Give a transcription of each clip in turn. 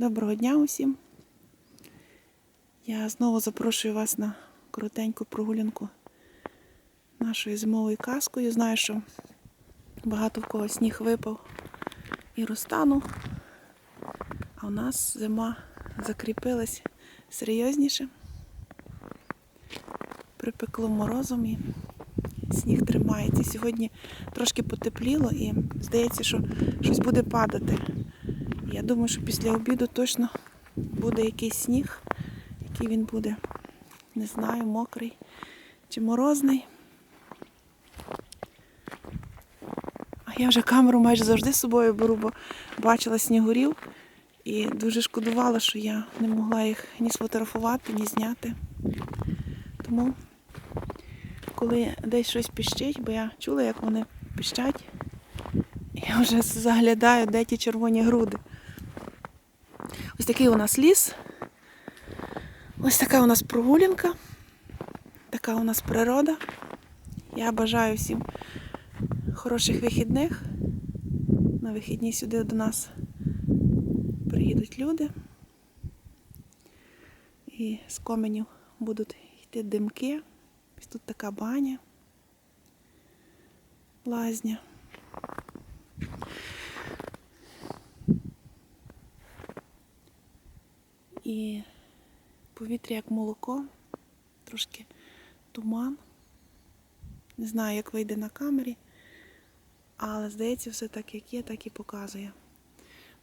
Доброго дня усім. Я знову запрошую вас на коротеньку прогулянку нашою зимовою казкою. Знаю, що багато в кого сніг випав і розтанув, а у нас зима закріпилась серйозніше. Припекло морозом і сніг тримається. Сьогодні трошки потепліло і здається, що щось буде падати. Я думаю, що після обіду точно буде якийсь сніг, який він буде, не знаю, мокрий чи морозний. А я вже камеру майже завжди з собою беру, бо бачила снігурів і дуже шкодувала, що я не могла їх ні сфотографувати, ні зняти. Тому, коли десь щось піщить, бо я чула, як вони піщать, я вже заглядаю, де ті червоні груди. Ось такий у нас ліс. Ось така у нас прогулянка. Така у нас природа. Я бажаю всім хороших вихідних. На вихідні сюди до нас приїдуть люди. І з коменів будуть йти димки. Ось тут така баня. Лазня. І повітря як молоко, трошки туман. Не знаю, як вийде на камері, але здається, все так, як є, так і показує.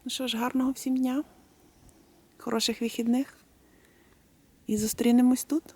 Ну що ж, гарного всім дня, хороших вихідних і зустрінемось тут.